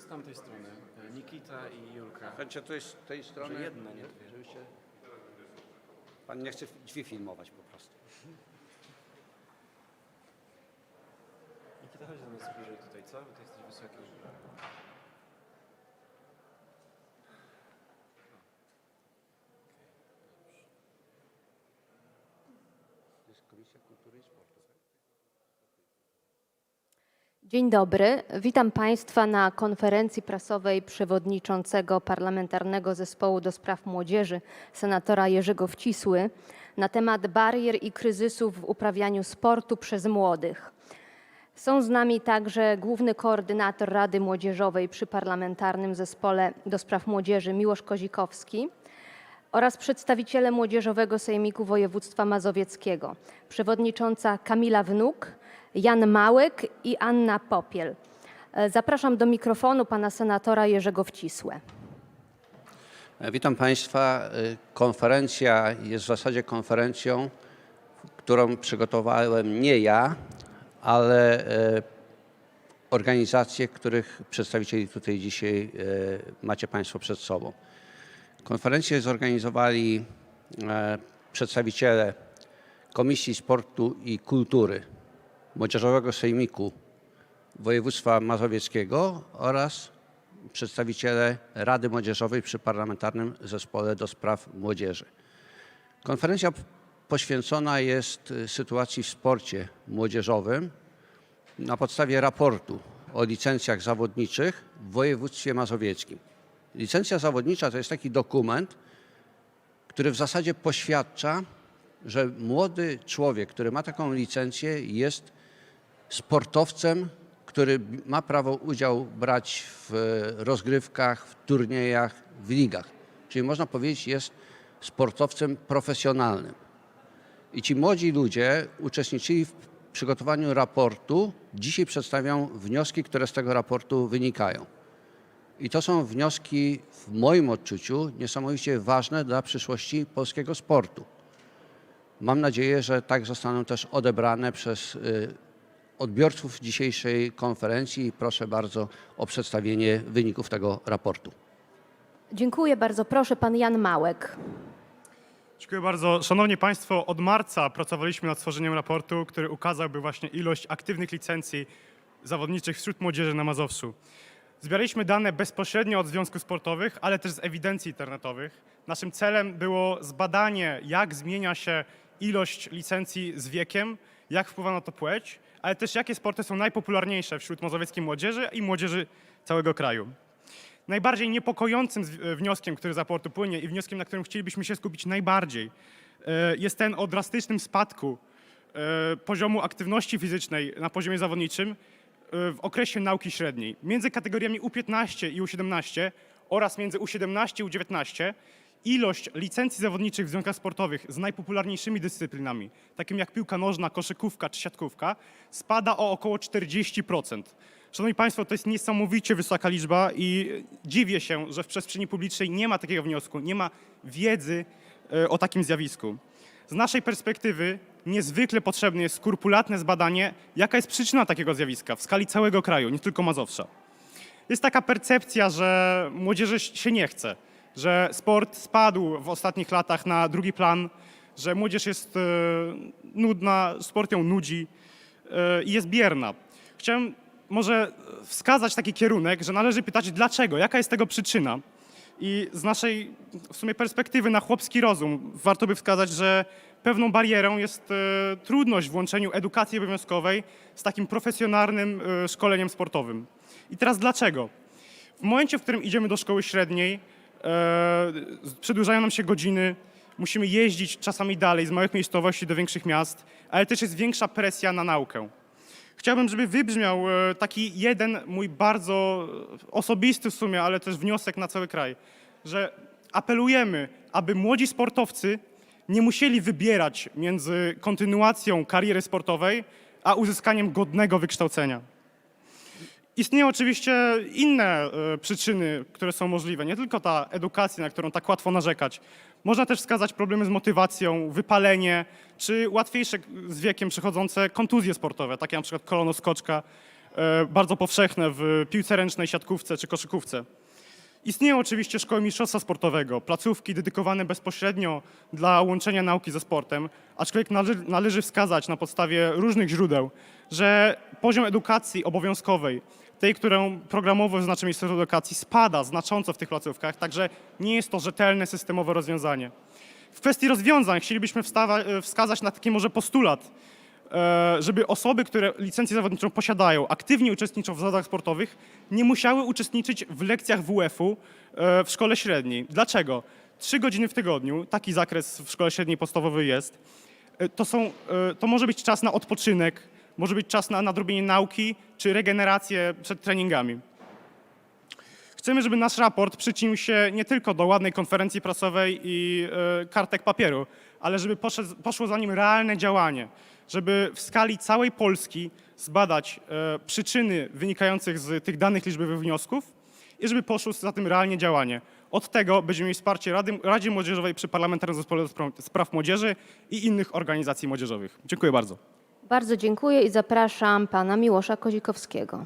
z tamtej strony. E, Nikita i Julka. To jest z tej strony. Że jedna, nie dwie. Pan nie chce drzwi filmować po prostu. Nikita, chodź do nas bliżej tutaj, co? Bo ty jesteś wysoki. To jest Komisja Kultury i Sportu. Dzień dobry. Witam Państwa na konferencji prasowej przewodniczącego Parlamentarnego Zespołu do Spraw Młodzieży, senatora Jerzego Wcisły, na temat barier i kryzysów w uprawianiu sportu przez młodych. Są z nami także główny koordynator Rady Młodzieżowej przy Parlamentarnym Zespole do Spraw Młodzieży Miłosz Kozikowski oraz przedstawiciele Młodzieżowego Sejmiku Województwa Mazowieckiego, przewodnicząca Kamila Wnuk, Jan Małek i Anna Popiel. E, Zapraszam do mikrofonu pana senatora Jerzego Wcisłe. E, Witam Państwa. E, Konferencja jest w zasadzie konferencją, którą przygotowałem nie ja, ale organizacje, których przedstawicieli tutaj dzisiaj macie Państwo przed sobą. Konferencję zorganizowali przedstawiciele Komisji Sportu i Kultury Młodzieżowego Sejmiku Województwa Mazowieckiego oraz przedstawiciele Rady Młodzieżowej przy Parlamentarnym Zespole do Spraw Młodzieży. Konferencja poświęcona jest sytuacji w sporcie młodzieżowym na podstawie raportu o licencjach zawodniczych w województwie mazowieckim. Licencja zawodnicza to jest taki dokument, który w zasadzie poświadcza, że młody człowiek, który ma taką licencję, jest sportowcem, który ma prawo udział brać w rozgrywkach, w turniejach, w ligach. Czyli można powiedzieć, jest sportowcem profesjonalnym. I ci młodzi ludzie uczestniczyli w przygotowaniu raportu. Dzisiaj przedstawią wnioski, które z tego raportu wynikają. I to są wnioski, w moim odczuciu, niesamowicie ważne dla przyszłości polskiego sportu. Mam nadzieję, że tak zostaną też odebrane przez y, odbiorców dzisiejszej konferencji i proszę bardzo o przedstawienie wyników tego raportu. Dziękuję bardzo. Proszę pan Jan Małek. Dziękuję bardzo. Szanowni Państwo, od marca pracowaliśmy nad stworzeniem raportu, który ukazałby właśnie ilość aktywnych licencji zawodniczych wśród młodzieży na Mazowszu. Zbieraliśmy dane bezpośrednio od związków sportowych, ale też z ewidencji internetowych. Naszym celem było zbadanie, jak zmienia się ilość licencji z wiekiem, jak wpływa na to płeć, ale też jakie sporty są najpopularniejsze wśród mazowieckiej młodzieży i młodzieży całego kraju. Najbardziej niepokojącym wnioskiem, który z raportu płynie i wnioskiem, na którym chcielibyśmy się skupić najbardziej, e, jest ten o drastycznym spadku e, poziomu aktywności fizycznej na poziomie zawodniczym e, w okresie nauki średniej. Między kategoriami U15 i U17 oraz między U17 i U19 ilość licencji zawodniczych w związkach sportowych z najpopularniejszymi dyscyplinami, takimi jak piłka nożna, koszykówka czy siatkówka, spada o około 40%. Szanowni Państwo, to jest niesamowicie wysoka liczba i dziwię się, że w przestrzeni publicznej nie ma takiego wniosku, nie ma wiedzy e, o takim zjawisku. Z naszej perspektywy niezwykle potrzebne jest skrupulatne zbadanie, jaka jest przyczyna takiego zjawiska w skali całego kraju, nie tylko Mazowsza. Jest taka percepcja, że młodzieży się nie chce, że sport spadł w ostatnich latach na drugi plan, że młodzież jest e, nudna, sport ją nudzi e, i jest bierna. Chciałem może wskazać taki kierunek, że należy pytać dlaczego, jaka jest tego przyczyna. I z naszej w sumie perspektywy na chłopski rozum warto by wskazać, że pewną barierą jest e, trudność w łączeniu edukacji obowiązkowej z takim profesjonalnym szkoleniem sportowym. I teraz dlaczego? W momencie, w którym idziemy do szkoły średniej, przedłużają nam się godziny, musimy jeździć czasami dalej z małych miejscowości do większych miast, ale też jest większa presja na naukę. Chciałbym, żeby wybrzmiał e, taki jeden mój bardzo osobisty w sumie, ale też wniosek na cały kraj, że apelujemy, aby młodzi sportowcy nie musieli wybierać między kontynuacją kariery sportowej, a uzyskaniem godnego wykształcenia. Istnieją oczywiście inne e, przyczyny, które są możliwe, nie tylko ta edukacja, na którą tak łatwo narzekać. Można też wskazać problemy z motywacją, wypalenie, czy łatwiejsze z wiekiem przychodzące kontuzje sportowe, takie na przykład kolonoskoczka e, bardzo powszechne w piłce ręcznej, siatkówce czy koszykówce. Istnieją oczywiście szkoły mistrzostwa sportowego, placówki dedykowane bezpośrednio dla łączenia nauki ze sportem, aczkolwiek nale należy wskazać na podstawie różnych źródeł, że poziom edukacji obowiązkowej, tej, którą programowo wyznaczy Ministerstwo Edukacji, spada znacząco w tych placówkach, także nie jest to rzetelne, systemowe rozwiązanie. W kwestii rozwiązań chcielibyśmy e, wskazać na taki może postulat, żeby osoby, które licencję zawodniczą posiadają, aktywnie uczestniczą w zawodach sportowych, nie musiały uczestniczyć w lekcjach WF-u e, w szkole średniej. Dlaczego? Trzy godziny w tygodniu, taki zakres w szkole średniej podstawowej jest. E, To, są, e, to może być czas na odpoczynek, może być czas na nadrobienie nauki czy regenerację przed treningami. Chcemy, żeby nasz raport przyczynił się nie tylko do ładnej konferencji prasowej i e, kartek papieru, ale żeby poszło za nim realne działanie, żeby w skali całej Polski zbadać e, przyczyny wynikających z tych danych liczbowych wniosków i żeby poszło za tym realnie działanie. Od tego będziemy mieli wsparcie Rady, Radzie Młodzieżowej przy Parlamentarnym Zespole Spraw Młodzieży i innych organizacji młodzieżowych. Dziękuję bardzo. Bardzo dziękuję i zapraszam pana Miłosza Kozikowskiego.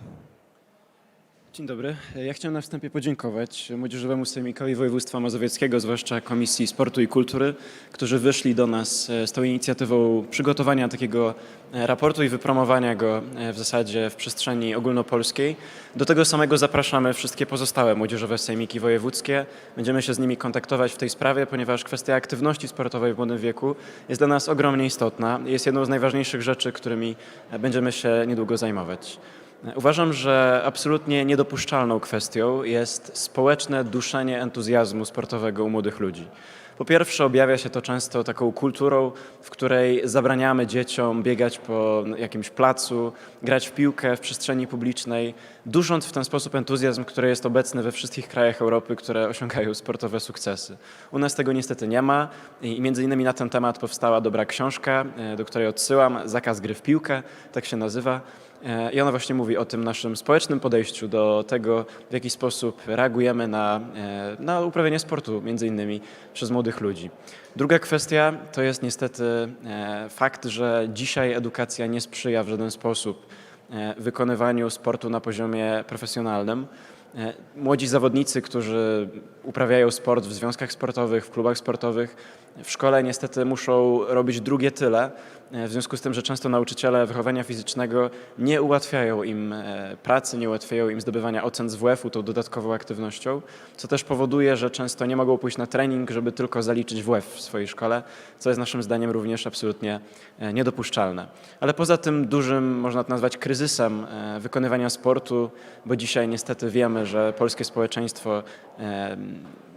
Dzień dobry. Ja chciałem na wstępie podziękować Młodzieżowemu Sejmikowi Województwa Mazowieckiego, zwłaszcza Komisji Sportu i Kultury, którzy wyszli do nas e, z tą inicjatywą przygotowania takiego e, raportu i wypromowania go e, w zasadzie w przestrzeni ogólnopolskiej. Do tego samego zapraszamy wszystkie pozostałe Młodzieżowe Sejmiki Wojewódzkie. Będziemy się z nimi kontaktować w tej sprawie, ponieważ kwestia aktywności sportowej w młodym wieku jest dla nas ogromnie istotna. Jest jedną z najważniejszych rzeczy, którymi będziemy się niedługo zajmować. Uważam, że absolutnie niedopuszczalną kwestią jest społeczne duszenie entuzjazmu sportowego u młodych ludzi. Po pierwsze, objawia się to często taką kulturą, w której zabraniamy dzieciom biegać po jakimś placu, grać w piłkę w przestrzeni publicznej, dusząc w ten sposób entuzjazm, który jest obecny we wszystkich krajach Europy, które osiągają sportowe sukcesy. U nas tego niestety nie ma i między innymi na ten temat powstała dobra książka, e, do której odsyłam, Zakaz gry w piłkę, tak się nazywa. I ona właśnie mówi o tym naszym społecznym podejściu do tego, w jaki sposób reagujemy na, e, na uprawianie sportu, między innymi przez młodych ludzi. Druga kwestia to jest niestety e, fakt, że dzisiaj edukacja nie sprzyja w żaden sposób e, wykonywaniu sportu na poziomie profesjonalnym. E, Młodzi zawodnicy, którzy uprawiają sport w związkach sportowych, w klubach sportowych, w szkole niestety muszą robić drugie tyle, e, w związku z tym, że często nauczyciele wychowania fizycznego nie ułatwiają im e, pracy, nie ułatwiają im zdobywania ocen z WF-u tą dodatkową aktywnością, co też powoduje, że często nie mogą pójść na trening, żeby tylko zaliczyć WF w swojej szkole, co jest naszym zdaniem również absolutnie niedopuszczalne. Ale poza tym dużym, można to nazwać kryzysem wykonywania sportu, bo dzisiaj niestety wiemy, że polskie społeczeństwo, e,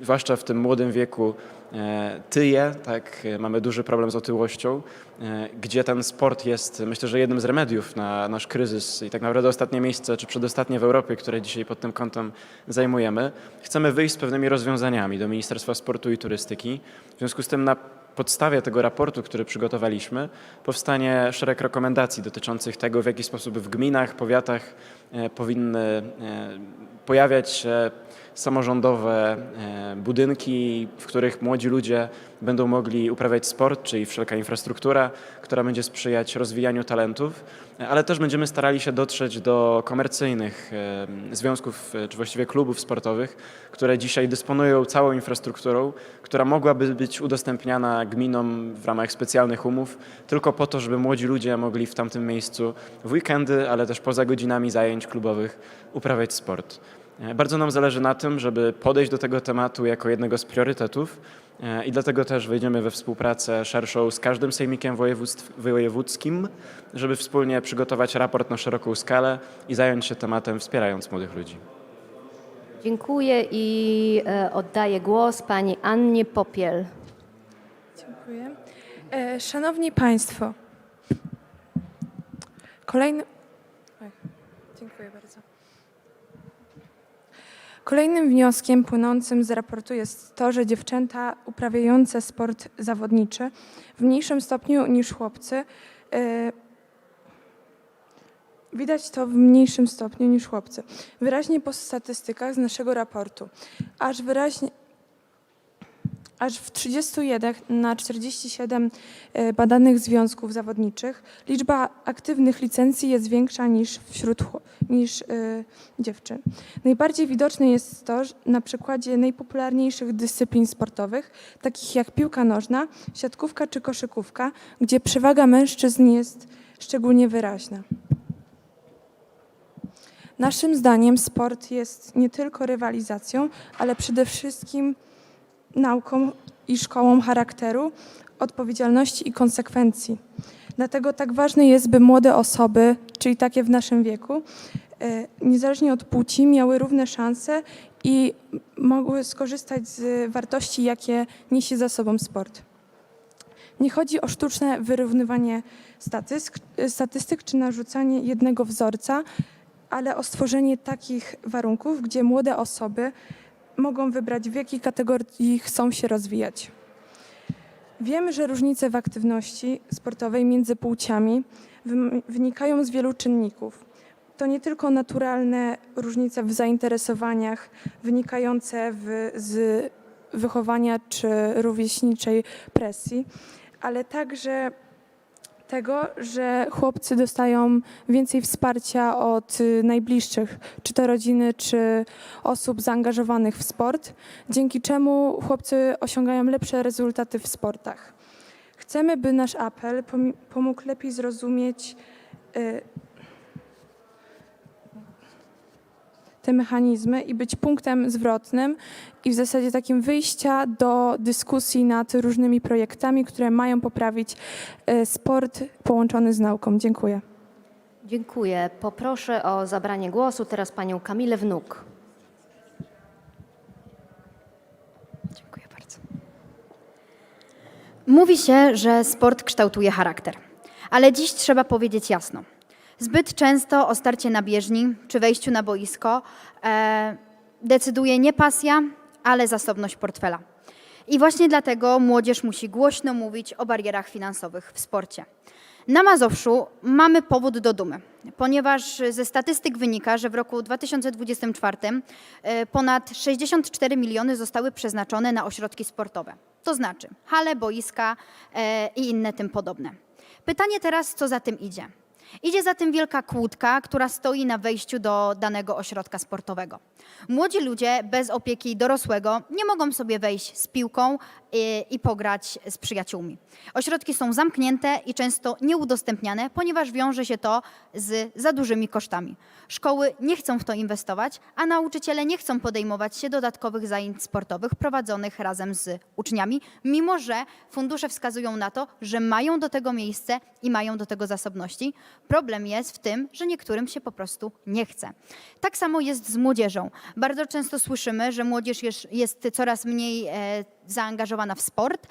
zwłaszcza w tym młodym wieku, e, tyje, tak, e, mamy duży problem z otyłością, gdzie ten sport jest, myślę, że jednym z remediów na nasz kryzys i tak naprawdę ostatnie miejsce, czy przedostatnie w Europie, które dzisiaj pod tym kątem zajmujemy. Chcemy wyjść z pewnymi rozwiązaniami do Ministerstwa Sportu i Turystyki. W związku z tym na podstawie tego raportu, który przygotowaliśmy, powstanie szereg rekomendacji dotyczących tego, w jaki sposób w gminach, powiatach e, powinny e, pojawiać się samorządowe e, budynki, w których młodzi ludzie będą mogli uprawiać sport, czyli wszelka infrastruktura, która będzie sprzyjać rozwijaniu talentów, ale też będziemy starali się dotrzeć do komercyjnych e, związków, e, czy właściwie klubów sportowych, które dzisiaj dysponują całą infrastrukturą, która mogłaby być udostępniana gminom w ramach specjalnych umów, tylko po to, żeby młodzi ludzie mogli w tamtym miejscu w weekendy, ale też poza godzinami zajęć klubowych uprawiać sport. E, Bardzo nam zależy na tym, żeby podejść do tego tematu jako jednego z priorytetów e, i dlatego też wejdziemy we współpracę szerszą z każdym sejmikiem wojewódzkim, żeby wspólnie przygotować raport na szeroką skalę i zająć się tematem wspierając młodych ludzi. Dziękuję i e, oddaję głos pani Annie Popiel. Dziękuję. Szanowni Państwo, kolejny... Oj, dziękuję bardzo. Kolejnym wnioskiem płynącym z raportu jest to, że dziewczęta uprawiające sport zawodniczy w mniejszym stopniu niż chłopcy e, Widać to w mniejszym stopniu niż chłopcy. Wyraźnie po statystykach z naszego raportu. Aż wyraźnie, aż w 31 na 47 e, badanych związków zawodniczych liczba aktywnych licencji jest większa niż wśród niż e, dziewczyn. Najbardziej widoczne jest to na przykładzie najpopularniejszych dyscyplin sportowych, takich jak piłka nożna, siatkówka czy koszykówka, gdzie przewaga mężczyzn jest szczególnie wyraźna. Naszym zdaniem sport jest nie tylko rywalizacją, ale przede wszystkim nauką i szkołą charakteru, odpowiedzialności i konsekwencji. Dlatego tak ważne jest, by młode osoby, czyli takie w naszym wieku, e, niezależnie od płci, miały równe szanse i mogły skorzystać z wartości, jakie niesie za sobą sport. Nie chodzi o sztuczne wyrównywanie statystyk, statystyk czy narzucanie jednego wzorca, ale o stworzenie takich warunków, gdzie młode osoby mogą wybrać, w jakiej kategorii chcą się rozwijać. Wiemy, że różnice w aktywności sportowej między płciami wynikają z wielu czynników. To nie tylko naturalne różnice w zainteresowaniach wynikające w, z wychowania czy rówieśniczej presji, ale także tego, że chłopcy dostają więcej wsparcia od y, najbliższych, czy to rodziny, czy osób zaangażowanych w sport, dzięki czemu chłopcy osiągają lepsze rezultaty w sportach. Chcemy, by nasz apel pomógł lepiej zrozumieć te mechanizmy i być punktem zwrotnym i w zasadzie takim wyjścia do dyskusji nad różnymi projektami, które mają poprawić y, sport połączony z nauką. Dziękuję. Dziękuję. Poproszę o zabranie głosu teraz panią Kamilę Wnuk. Dziękuję bardzo. Mówi się, że sport kształtuje charakter. Ale dziś trzeba powiedzieć jasno. Zbyt często o starcie na bieżni czy wejściu na boisko e, decyduje nie pasja, ale zasobność portfela. I właśnie dlatego młodzież musi głośno mówić o barierach finansowych w sporcie. Na Mazowszu mamy powód do dumy, ponieważ ze statystyk wynika, że w roku 2024 e, ponad 64 miliony zostały przeznaczone na ośrodki sportowe. To znaczy hale, boiska e, i inne tym podobne. Pytanie teraz, co za tym idzie? Idzie za tym wielka kłódka, która stoi na wejściu do danego ośrodka sportowego. Młodzi ludzie bez opieki dorosłego nie mogą sobie wejść z piłką i, i pograć z przyjaciółmi. Ośrodki są zamknięte i często nieudostępniane, ponieważ wiąże się to z za dużymi kosztami. Szkoły nie chcą w to inwestować, a nauczyciele nie chcą podejmować się dodatkowych zajęć sportowych prowadzonych razem z uczniami, mimo że fundusze wskazują na to, że mają do tego miejsce i mają do tego zasobności. Problem jest w tym, że niektórym się po prostu nie chce. Tak samo jest z młodzieżą. Bardzo często słyszymy, że młodzież jest, coraz mniej e, zaangażowana w sport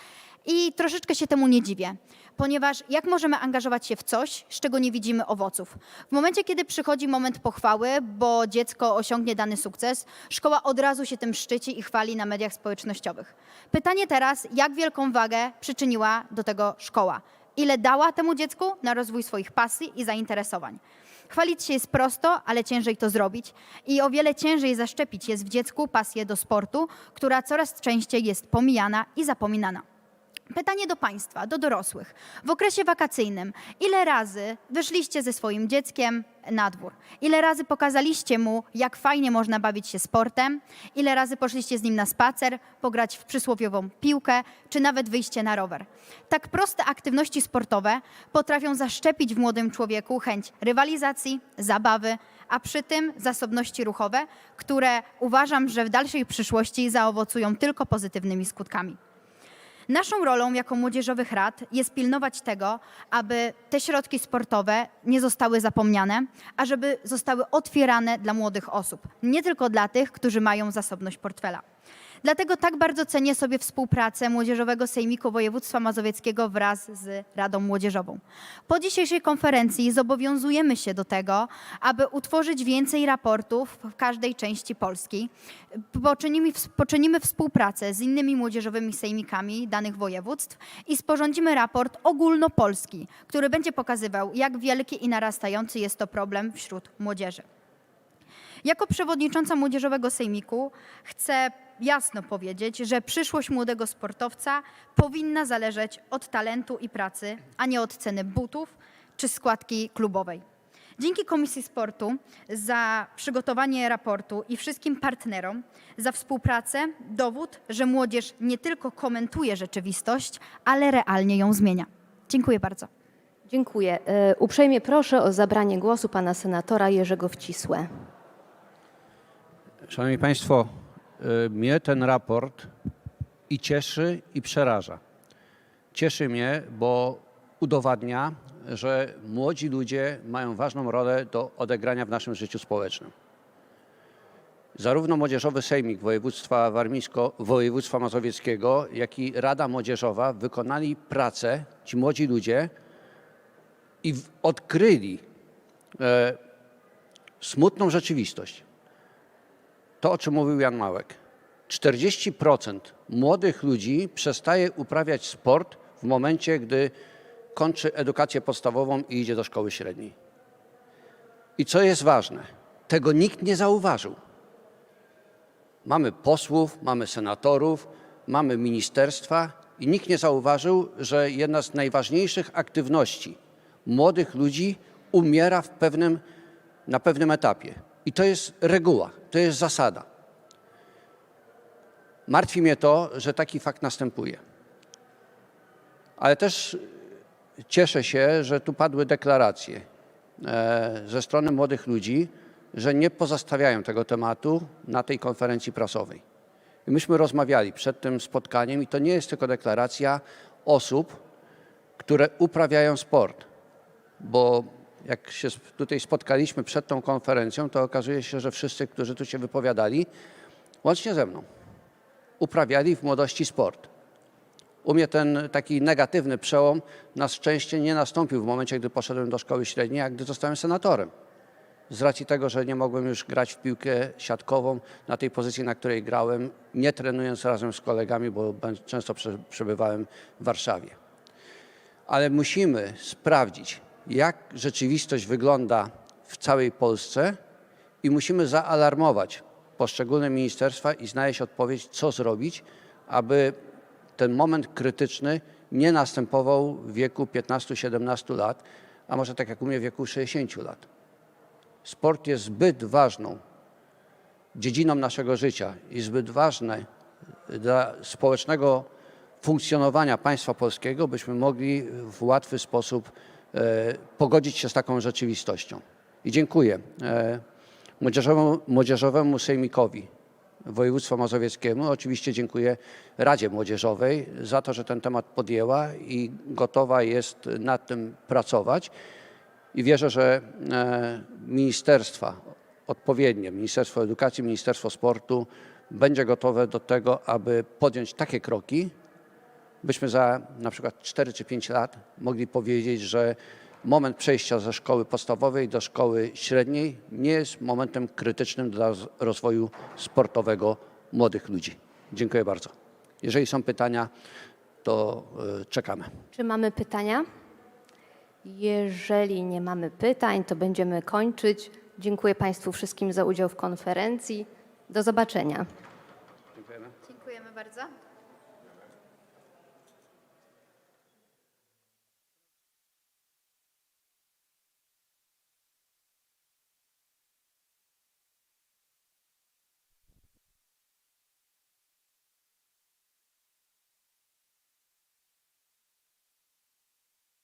i troszeczkę się temu nie dziwię. Ponieważ jak możemy angażować się w coś, z czego nie widzimy owoców? W momencie, kiedy przychodzi moment pochwały, bo dziecko osiągnie dany sukces, szkoła od razu się tym szczyci i chwali na mediach społecznościowych. Pytanie teraz, jak wielką wagę przyczyniła do tego szkoła? Ile dała temu dziecku na rozwój swoich pasji i zainteresowań? Chwalić się jest prosto, ale ciężej to zrobić i o wiele ciężej zaszczepić jest w dziecku pasję do sportu, która coraz częściej jest pomijana i zapominana. Pytanie do Państwa, do dorosłych. W okresie wakacyjnym, ile razy wyszliście ze swoim dzieckiem na dwór? Ile razy pokazaliście mu, jak fajnie można bawić się sportem? Ile razy poszliście z nim na spacer, pograć w przysłowiową piłkę, czy nawet wyjście na rower? Tak proste aktywności sportowe potrafią zaszczepić w młodym człowieku chęć rywalizacji, zabawy, a przy tym zasobności ruchowe, które uważam, że w dalszej przyszłości zaowocują tylko pozytywnymi skutkami. Naszą rolą jako młodzieżowych rad jest pilnować tego, aby te środki sportowe nie zostały zapomniane, a żeby zostały otwierane dla młodych osób, nie tylko dla tych, którzy mają zasobność portfela. Dlatego tak bardzo cenię sobie współpracę Młodzieżowego Sejmiku Województwa Mazowieckiego wraz z Radą Młodzieżową. Po dzisiejszej konferencji zobowiązujemy się do tego, aby utworzyć więcej raportów w każdej części Polski. Poczynimy, poczynimy współpracę z innymi młodzieżowymi sejmikami danych województw i sporządzimy raport ogólnopolski, który będzie pokazywał, jak wielki i narastający jest to problem wśród młodzieży. Jako przewodnicząca Młodzieżowego Sejmiku chcę jasno powiedzieć, że przyszłość młodego sportowca powinna zależeć od talentu i pracy, a nie od ceny butów czy składki klubowej. Dzięki Komisji Sportu za przygotowanie raportu i wszystkim partnerom za współpracę dowód, że młodzież nie tylko komentuje rzeczywistość, ale realnie ją zmienia. Dziękuję bardzo. Dziękuję. E, Uprzejmie proszę o zabranie głosu pana senatora Jerzego Wcisłe. Szanowni Państwo, y, mnie ten raport i cieszy, i przeraża. Cieszy mnie, bo udowadnia, że młodzi ludzie mają ważną rolę do odegrania w naszym życiu społecznym. Zarówno Młodzieżowy Sejmik Województwa Warmińsko, Województwa Mazowieckiego, jak i Rada Młodzieżowa wykonali pracę, ci młodzi ludzie, i odkryli e, smutną rzeczywistość to, o czym mówił Jan Małek. 40% młodych ludzi przestaje uprawiać sport w momencie, gdy kończy edukację podstawową i idzie do szkoły średniej. I co jest ważne, tego nikt nie zauważył. Mamy posłów, mamy senatorów, mamy ministerstwa i nikt nie zauważył, że jedna z najważniejszych aktywności młodych ludzi umiera w pewnym, na pewnym etapie. I to jest reguła, to jest zasada. Martwi mnie to, że taki fakt następuje. Ale też cieszę się, że tu padły deklaracje e, ze strony młodych ludzi, że nie pozostawiają tego tematu na tej konferencji prasowej. I myśmy rozmawiali przed tym spotkaniem i to nie jest tylko deklaracja osób, które uprawiają sport, bo jak się tutaj spotkaliśmy przed tą konferencją, to okazuje się, że wszyscy, którzy tu się wypowiadali, łącznie ze mną, uprawiali w młodości sport. U mnie ten taki negatywny przełom na szczęście nie nastąpił w momencie, gdy poszedłem do szkoły średniej, a gdy zostałem senatorem. Z racji tego, że nie mogłem już grać w piłkę siatkową na tej pozycji, na której grałem, nie trenując razem z kolegami, bo często prze- przebywałem w Warszawie. Ale musimy sprawdzić, jak rzeczywistość wygląda w całej Polsce i musimy zaalarmować poszczególne ministerstwa i znaleźć odpowiedź, co zrobić, aby ten moment krytyczny nie następował w wieku 15-17 lat, a może tak jak u mnie w wieku 60 lat. Sport jest zbyt ważną dziedziną naszego życia i zbyt ważny dla społecznego funkcjonowania państwa polskiego, byśmy mogli w łatwy sposób pogodzić się z taką rzeczywistością. I dziękuję e, Młodzieżowemu, Młodzieżowemu Sejmikowi Województwa Mazowieckiemu. Oczywiście dziękuję Radzie Młodzieżowej za to, że ten temat podjęła i gotowa jest nad tym pracować. I wierzę, że e, ministerstwa odpowiednie, Ministerstwo Edukacji, Ministerstwo Sportu będzie gotowe do tego, aby podjąć takie kroki, byśmy za na przykład 4 czy 5 lat mogli powiedzieć, że moment przejścia ze szkoły podstawowej do szkoły średniej nie jest momentem krytycznym dla rozwoju sportowego młodych ludzi. Dziękuję bardzo. Jeżeli są pytania, to y, czekamy. Czy mamy pytania? Jeżeli nie mamy pytań, to będziemy kończyć. Dziękuję Państwu wszystkim za udział w konferencji. Do zobaczenia. Dziękujemy bardzo.